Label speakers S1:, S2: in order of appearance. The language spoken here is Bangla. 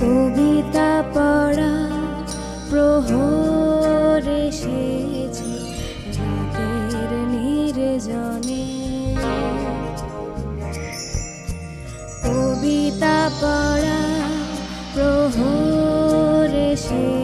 S1: কবিতা পড়া প্রহর এসেছে রাতের নির্জনে। কবিতা পড়া প্রহর এসেছে